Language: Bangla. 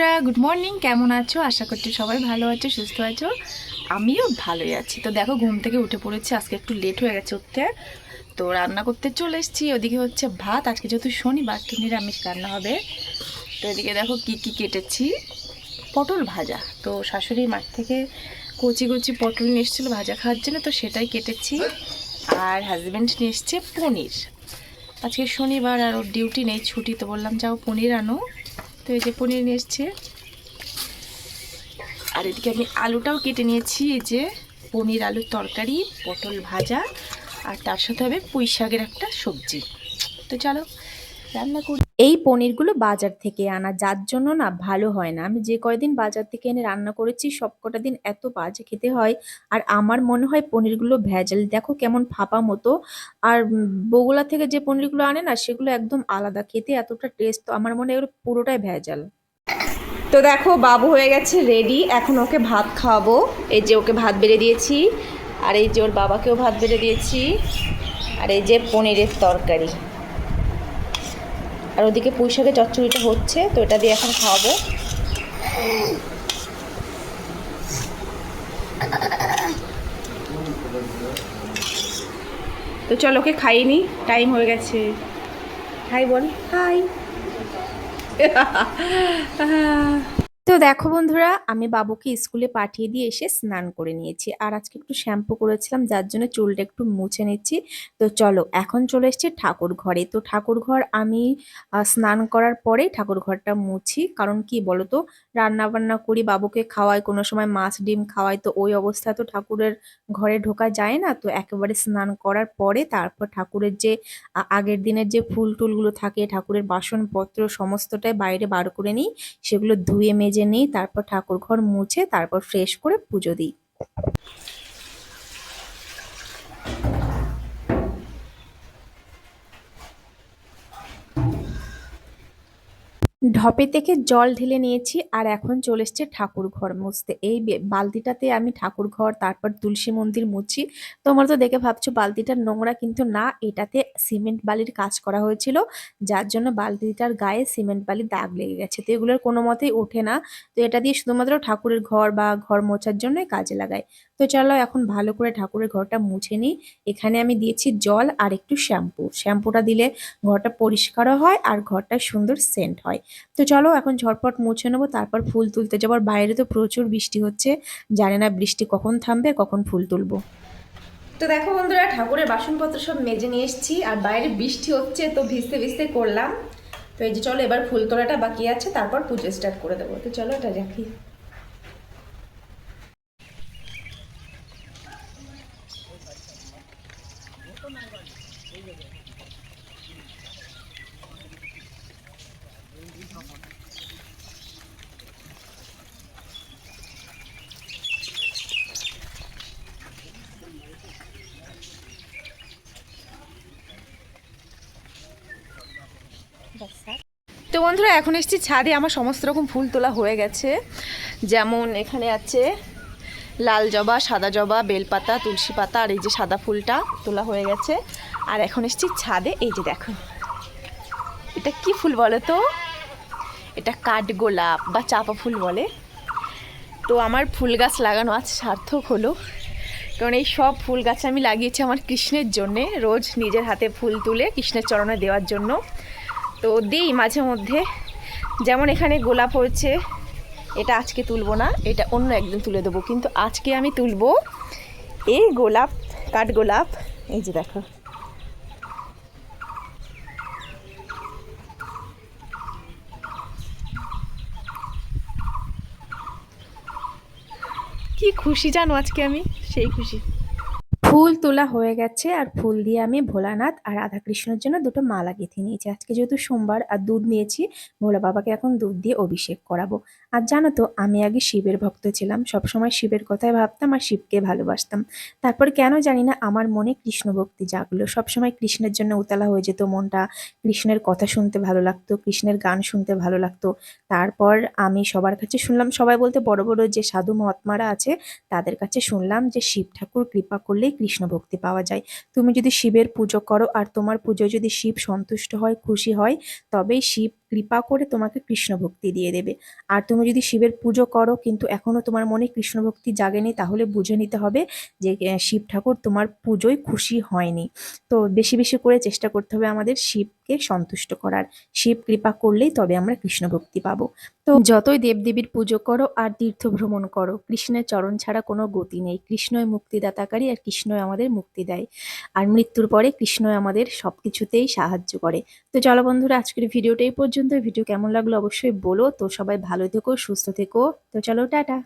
বন্ধুরা গুড মর্নিং কেমন আছো? আশা করছি সবাই ভালো আছো, সুস্থ আছো। আমিও ভালোই আছি। তো দেখো, ঘুম থেকে উঠে পড়েছি, আজকে একটু লেট হয়ে গেছে উঠতে। তো রান্না করতে চলে এসেছি, ওদিকে হচ্ছে ভাত, আজকে যেহেতু শনিবার, তো নিরামিষ রান্না হবে। তো এদিকে দেখো কি কি কেটেছি। পটল ভাজা। তো শাশুড়ি মাঠ থেকে কচি কচি পটল নিয়ে এসেছিল ভাজা খাওয়ার জন্য, তো সেটাই কেটেছি। আর হাজব্যান্ড নিয়ে এসছে পনির। আজকে শনিবার আর ওর ডিউটি নেই, ছুটি, তো বললাম যাও পনির আনো। তো এই যে পনির নিয়ে এসছে। আর এদিকে আমি আলুটাও কেটে নিয়েছি, এই যে পনির আলুর তরকারি, পটল ভাজা, আর তার সাথে হবে পুঁই শাকের একটা সবজি। তো চলো রান্না করি। এই পনিরগুলো বাজার থেকে আনা, যার জন্য না ভালো হয় না। আমি যে কয়দিন বাজার থেকে এনে রান্না করেছি সব কটা দিন এত বাজে খেতে হয়। আর আমার মনে হয় পনিরগুলো ভেজাল। দেখো কেমন ফাঁপা মতো। আর বগুলা থেকে যে পনিরগুলো আনে না, সেগুলো একদম আলাদা। খেতে এতটা টেস্ট তো আমার মনে হয় পুরোটাই ভেজাল। তো দেখো, বাবু হয়ে গেছে রেডি এখন ওকে ভাত খাওয়াবো। এই যে ওকে ভাত বেড়ে দিয়েছি। আর এই যে ওর বাবাকেও ভাত বেড়ে দিয়েছি। আর এই যে পনিরের তরকারি। আর ওদিকে পুঁইশাকের চচ্চড়িটা হচ্ছে, তো এটা দিয়ে এখন খাওয়াবো। তো চলো, ওকে খাইনি টাইম হয়ে গেছে। হাই বল, হাই। তো দেখো বন্ধুরা, আমি বাবুকে স্কুলে পাঠিয়ে দিয়ে এসে স্নান করে নিয়েছি। আর আজকে একটু শ্যাম্পু করেছিলাম, যার জন্য চুলটা একটু মুছে নিচ্ছি। তো চলো, এখন চলে এসেছি ঠাকুর ঘরে। তো ঠাকুর ঘর আমি স্নান করার পরেই ঠাকুর ঘরটা মুছি। কারণ কি বলতো রান্না বান্না করি, বাবুকে খাওয়াই, কোনো সময় মাছ, ডিম খাওয়াই, তো ওই অবস্থা তো ঠাকুরের ঘরে ঢোকা যায় না। তো একেবারে স্নান করার পরে তারপর ঠাকুরের যে আগের দিনের যে ফুল টুলগুলো থাকে, ঠাকুরের বাসনপত্র সমস্তটাই বাইরে বার করে নিই। সেগুলো ধুয়ে, মেজে নিই তারপর ঠাকুর ঘর মুছে তারপর ফ্রেশ করে পুজো দিই। ঢপে থেকে জল ঢেলে নিয়েছি আর এখন চলে এসছে ঠাকুর ঘর মুছতে। এই বালতিটাতে আমি ঠাকুর ঘর, তারপর তুলসী মন্দির মুছি। তোমরা তো দেখে ভাবছ বালতিটা নোংরা কিন্তু না, এটাতে সিমেন্ট বালির কাজ করা হয়েছিল, যার জন্য বালতিটার গায়ে সিমেন্ট বালির দাগ লেগে গেছে। তো এগুলোর কোনো মতেই ওঠে না। তো এটা দিয়ে শুধুমাত্র ঠাকুরের ঘর বা ঘর মোছার জন্যই কাজে লাগায় তো চলো এখন ভালো করে ঠাকুরের ঘরটা মুছে নিই। এখানে আমি দিয়েছি জল আর একটু শ্যাম্পু। শ্যাম্পুটা দিলে ঘরটা পরিষ্কারও হয় আর ঘরটা সুন্দর সেন্ট হয়। তো চলো এখন ঝটপট মুছে নেব, তারপর ফুল তুলতে যাব। আর বাইরে তো প্রচুর বৃষ্টি হচ্ছে, জানি না বৃষ্টি কখন থামবে, কখন ফুল তুলবো। তো দেখো বন্ধুরা, ঠাকুরের বাসনপত্র সব মেজে নিয়ে এসেছি, আর বাইরে বৃষ্টি হচ্ছে, তো ভিজতে ভিজতে করলাম। তো এই যে চলো এবার ফুল তোলাটা বাকি আছে, তারপর পুজো স্টার্ট করে দেবো। তো চলো এটা রাখি তো বন্ধুরা, এখন এসেছি ছাদে। আমার সমস্ত রকম ফুল তোলা হয়ে গেছে। যেমন এখানে আছে লাল জবা, সাদা জবা, বেলপাতা, তুলসী পাতা আর এই যে সাদা ফুলটা তোলা হয়ে গেছে। আর এখন এসেছি ছাদে। এই যে দেখো, এটা কি ফুল বলো তো? এটা কাঠগোলাপ বা চাপা ফুল বলে। তো আমার ফুল গাছ লাগানো আজ সার্থক হলো। কারণ এই সব ফুল গাছ আমি লাগিয়েছি আমার কৃষ্ণের জন্যে। রোজ নিজের হাতে ফুল তুলে কৃষ্ণের চরণে দেওয়ার জন্য। তো দিই মাঝে মধ্যে। যেমন এখানে গোলাপ হয়েছে, এটা আজকে তুলবো না, এটা অন্য একদিন তুলে দেবো, কিন্তু আজকে আমি তুলবো এই গোলাপ, কাঠ গোলাপ। এই যে দেখো। কি খুশি জানো আজকে আমি? সেই খুশি। ফুল তোলা হয়ে গেছে আর ফুল দিয়ে আমি ভোলানাথ আর রাধাকৃষ্ণের জন্য দুটো মালা গেঁথে নিয়েছি। আজকে যেহেতু সোমবার আর দুধ নিয়েছি, ভোলা বাবাকে এখন দুধ দিয়ে অভিষেক করাবো। আর জানো তো, আমি আগে শিবের ভক্ত ছিলাম, সবসময় শিবের কথাই ভাবতাম আর শিবকে ভালোবাসতাম। তারপর কেন জানি না আমার মনে কৃষ্ণ ভক্তি জাগলো। সবসময় কৃষ্ণের জন্য উতলা হয়ে যেত মনটা, কৃষ্ণের কথা শুনতে ভালো লাগতো, কৃষ্ণের গান শুনতে ভালো লাগতো। তারপর আমি সবার কাছে শুনলাম, সবাই বলতে বড় বড় যে সাধু মহাত্মারা আছে, তাদের কাছে শুনলাম যে শিব ঠাকুর কৃপা করলেই কৃষ্ণ ভক্তি পাওয়া যায়। তুমি যদি শিবের পুজো করো আর তোমার পুজো যদি শিব সন্তুষ্ট হয়, খুশি হয়, তবেই শিব কৃপা করে তোমাকে কৃষ্ণ ভক্তি দিয়ে দেবে। আর তুমি যদি শিবের পুজো করো, কিন্তু এখনও তোমার মনে কৃষ্ণ ভক্তি জাগেনি, তাহলে বুঝে নিতে হবে যে শিব ঠাকুর তোমার পুজোয় খুশি হয়নি। তো বেশি বেশি করে চেষ্টা করতে হবে আমাদের শিবকে সন্তুষ্ট করার। শিব কৃপা করলেই তবে আমরা কৃষ্ণ ভক্তি পাবো। তো যতই দেবদেবীর পুজো করো আর তীর্থ ভ্রমণ করো, কৃষ্ণের চরণ ছাড়া কোনো গতি নেই। কৃষ্ণই মুক্তিদাতাকারী আর কৃষ্ণই আমাদের মুক্তি দেয়। আর মৃত্যুর পরে কৃষ্ণই আমাদের সব কিছুতেই সাহায্য করে। তো চলো বন্ধুরা, আজকের ভিডিওটাই এই পর্যন্ত ভিডিও কেমন লাগল অবশ্যই বলো। তো সবাই ভালো থেকো, সুস্থ থেকো। তো চলো, টাটা।